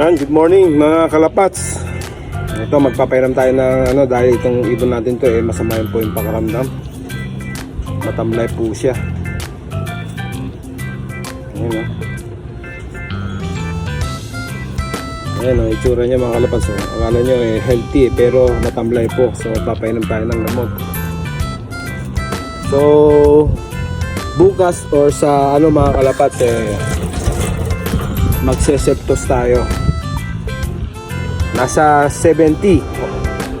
Yan, good morning mga kalapats. Ito, magpapairam tayo ng ano dahil itong ibon natin to eh masama yun po yung pakaramdam. Matamlay po siya. Ayan o. Ayan o, itsura niya mga kalapats. Oh. Akala nyo eh healthy eh, pero matamlay po. So, papairam tayo ng gamot. So, bukas or sa ano mga kalapats eh magseseptos tayo nasa 70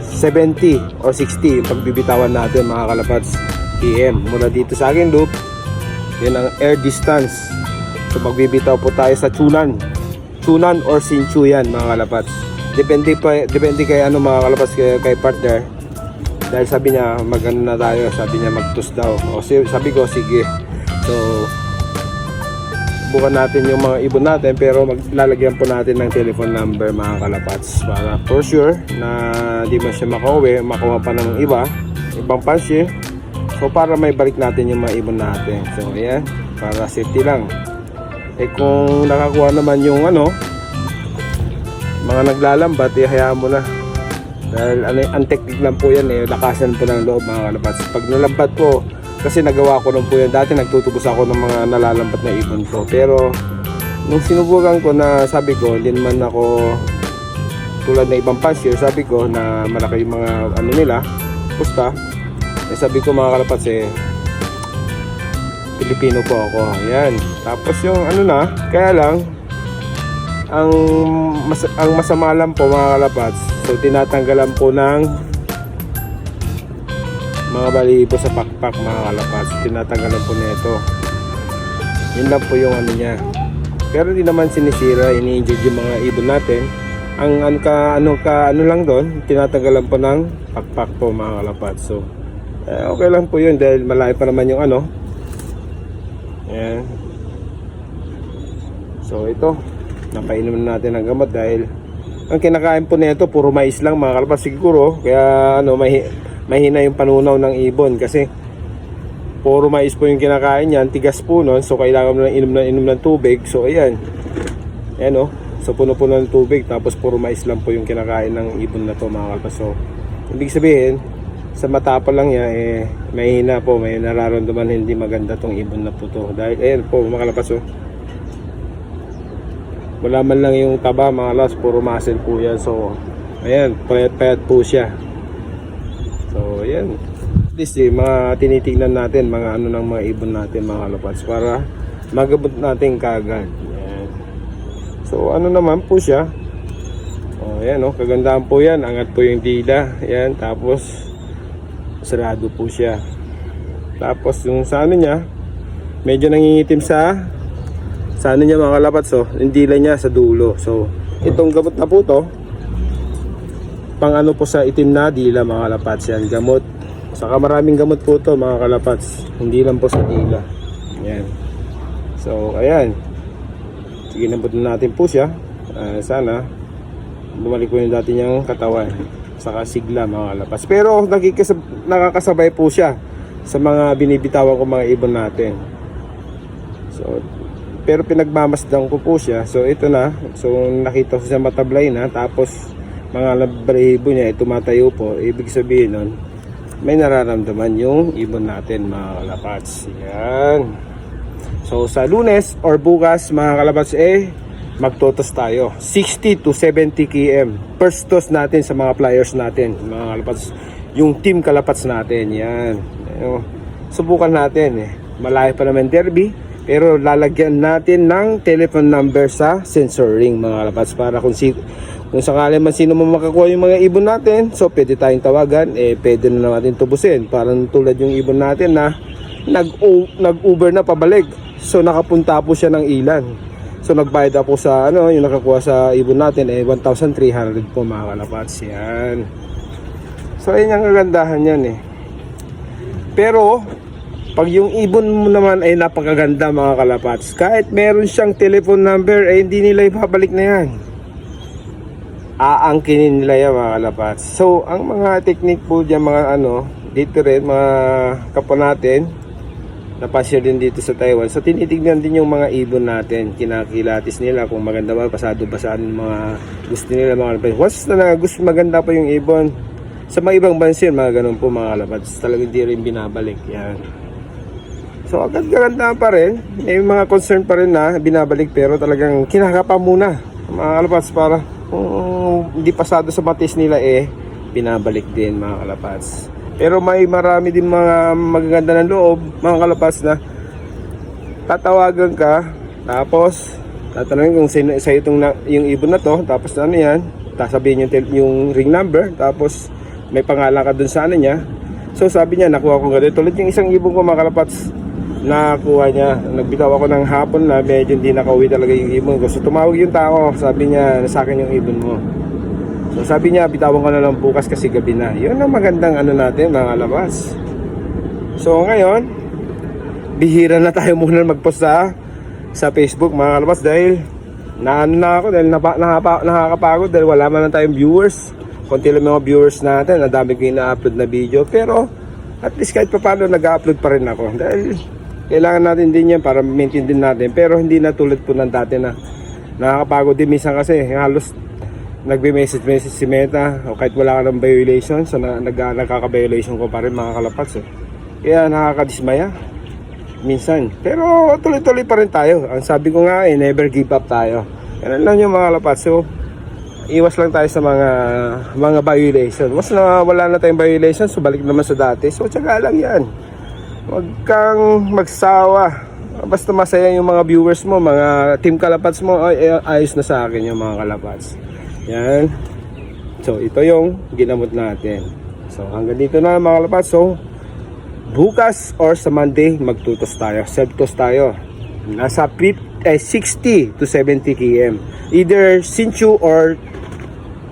70 or 60 yung pagbibitawan natin mga kalapats. PM mula dito sa akin loop yun ang air distance. So magbibitaw po tayo sa tunan tunan or sinchuyan mga kalapats. Depende pa depende kay ano mga kalapats kay, kay partner. Dahil sabi niya magano na tayo sabi niya magtus daw. O sabi ko sige. So bukan natin yung mga ibon natin pero maglalagyan po natin ng telephone number mga kalapats para for sure na di man siya makauwi makuha pa ng iba ibang pansye so para may balik natin yung mga ibon natin. So ayan para safety lang. Eh kung nakakuha naman yung ano mga naglalambat eh hayaan mo na. Dahil ano, ang technique lang po yan eh lakasan po ng loob mga kalapats. Pag nalambat po kasi nagawa ko lang po yan. Dati nagtutubos ako ng mga nalalambat na ibon ko. Pero nung sinubukan ko na sabi ko hindi naman ako tulad na ibang pasture sabi ko na malaki yung mga ano nila pusta. Eh sabi ko mga kalapats eh Pilipino po ako. Yan tapos yung ano na kaya lang ang mas, ang masama lang po mga kalapats so tinatanggalan po ng mga balibo sa pakpak mga kalapats tinatanggalan po nito. Yun lang po yung ano niya. Pero di naman sinisira ini-injured yung mga ibon natin. Ang ano ka ano ka ano lang doon tinatanggalan po ng pakpak po mga kalapats so eh, okay lang po yun dahil malaki pa naman yung ano. Yan so ito napainom na natin ng gamot dahil ang kinakain po nito puro mais lang mga kalapats siguro. Kaya ano may mahina yung panunaw ng ibon kasi puro mais po yung kinakain niyan, tigas po nun, so kailangan mo lang inom na inom ng tubig. So ayan. Ayan oh. So puno-puno ng tubig tapos puro mais lang po yung kinakain ng ibon na to mga kalpas. So ibig sabihin sa mata pa lang niya eh mahina po, may nararamdaman hindi maganda tong ibon na po to. Dahil ayan po mga oh. Wala man lang yung taba mga kalpas, puro muscle po yan. So ayan, payat-payat po siya. So, yan. At least, eh, mga tinitingnan natin, mga ano ng mga ibon natin, mga kalapats, para magabot natin kagad. So, ano naman po siya. Oh, yan, oh, kagandahan po yan. Angat po yung tila. Yan, tapos, sarado po siya. Tapos, yung sa ano niya, medyo nangingitim sa sa ano niya mga kalapats, oh, yung dila niya sa dulo. So, itong gamot na po to, pang ano po sa itim na dila mga kalapats yan. Gamot. Saka maraming gamot po to mga kalapats. Hindi lang po sa dila. Yan so ayan. Sige nabutin natin po siya. Ah, sana bumalik po yung dati niyang katawan. Saka sigla mga kalapats. Pero nakikisab nakakasabay po siya sa mga binibitawan ko mga ibon natin. So pero pinagmamasdan ko po siya. So ito na. So nakita ko siya matablay na. Tapos mga balahibo niya ay tumatayo po. Ibig sabihin nun may nararamdaman yung ibon natin mga kalapats yan. So sa lunes or bukas mga kalapats eh magtotos tayo. 60 to 70 km first toss natin sa mga flyers natin mga kalapats yung team kalapats natin yan. Ayun. subukan natin eh. Malayo pa naman derby pero lalagyan natin ng telephone number sa sensor ring mga kalapats para kung si kung sakali man sino man makakuha yung mga ibon natin so pwede tayong tawagan eh pwede na natin tubusin. Parang tulad yung ibon natin na nag nag Uber na pabalik. So nakapunta po siya ng ilan. So nagbayad ako sa ano yung nakakuha sa ibon natin eh 1,300 po mga kalapats. Yan. So ayun ang kagandahan yan eh. Pero pag yung ibon mo naman ay napakaganda mga kalapats kahit meron siyang telephone number eh hindi nila ibabalik na yan aangkinin nila yan mga kalapats. So, ang mga technique po dyan mga ano, dito rin mga kapwa natin, napasya din dito sa Taiwan. So tinitignan din yung mga ibon natin, kinakilatis nila kung maganda ba, pasado ba saan mga gusto nila mga kalapats. Once na gusto maganda pa yung ibon, sa mga ibang bansa mga ganun po mga kalapats, talagang hindi rin binabalik. Yan. So agad gaganda pa rin, may mga concern pa rin na binabalik pero talagang kinakapa muna mga kalapats para kung hindi pasado sa matis nila eh, binabalik din mga kalapats. Pero may marami din mga magaganda ng loob, mga kalapas na tatawagan ka, tapos tatanungin kung sino sa itong na, yung ibon na to, tapos ano yan, sasabihin yung, yung ring number, tapos may pangalan ka dun sa ano niya. So sabi niya, nakuha ko ganito. Tulad yung isang ibon ko mga kalapats, nakuha niya. Nagbitaw ako ng hapon na medyo hindi nakauwi talaga yung ibon ko. Tumawag yung tao, sabi niya, sa akin yung ibon mo. So sabi niya, bitawan ko na lang bukas kasi gabi na. Yun ang magandang ano natin, mga labas. So ngayon, bihira na tayo muna magpost sa, sa Facebook, mga kalabas, dahil naano na ako, dahil napa, nakapa, nakakapagod, dahil wala man lang tayong viewers. Konti lang mga viewers natin, ang dami ko ina-upload na video. Pero, at least kahit pa paano, nag-upload pa rin ako. Dahil, kailangan natin din yan para maintain din natin. Pero hindi na tulad po ng dati na nakakapagod din. Minsan kasi halos nagbe-message message si Meta o kahit wala ka ng violation so na, nag, nagkaka-violation ko pa rin mga kalapats eh. kaya nakakadismaya minsan. Pero tuloy-tuloy pa rin tayo. Ang sabi ko nga eh never give up tayo. Yan lang yung mga kalapats. So iwas lang tayo sa mga mga violation. Mas na wala na tayong violation so balik naman sa dati. So tsaga lang yan Huwag kang magsawa. Basta masaya yung mga viewers mo, mga team kalapats mo, ay, ay ayos na sa akin yung mga kalapats. Yan. So, ito yung ginamot natin. So, hanggang dito na mga kalapats. So, bukas or sa Monday, magtutos tayo. Self-toast tayo. Nasa pit, eh, 60 to 70 km. Either Sinchu or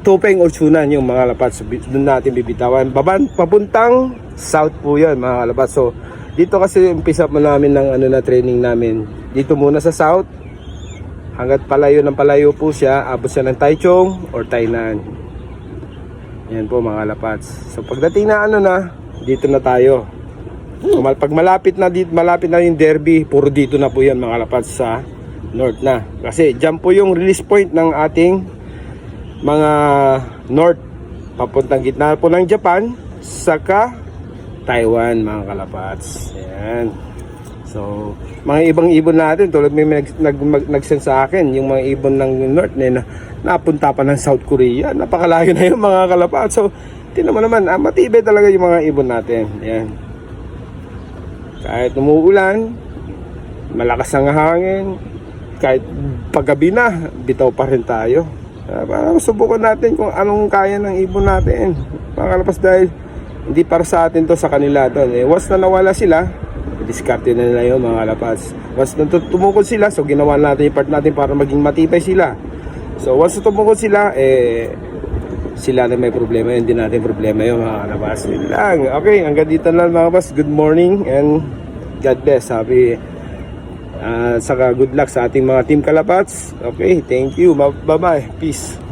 Topeng or Chunan yung mga kalapats. Doon natin bibitawan. Baban, papuntang south po yan mga kalapats. So, dito kasi umpisa mo namin ng ano na training namin. Dito muna sa south. Hanggat palayo ng palayo po siya, abot siya ng Taichung or Tainan. Yan po mga kalapats. So pagdating na ano na, dito na tayo. So, pag malapit na dito, malapit na yung derby, puro dito na po yan mga kalapats sa north na. Kasi dyan po yung release point ng ating mga north papuntang gitna po ng Japan saka Taiwan mga kalapats. Yan so mga ibang ibon natin tulad may nag, nag, nag-send sa akin yung mga ibon ng north na, na napunta pa ng South Korea. Napakalayo na yung mga kalapats. So tinan mo naman ah, matibay talaga yung mga ibon natin. Yan kahit umuulan malakas ang hangin kahit paggabi na bitaw pa rin tayo. Uh, para subukan natin kung anong kaya ng ibon natin. Mga kalapas dahil hindi para sa atin to sa kanila to. Eh, once na nawala sila, diskarte na nila yun mga kalapas. Once na tu- tumukod sila, so ginawa natin yung part natin para maging matibay sila. So once na tumukod sila, eh, sila na may problema, hindi natin problema yun mga kalapas. Yun lang. Okay, hanggang dito na mga kalapas. Good morning and God bless. Happy at saka good luck sa ating mga team kalapats. Okay, thank you. Bye-bye. Peace.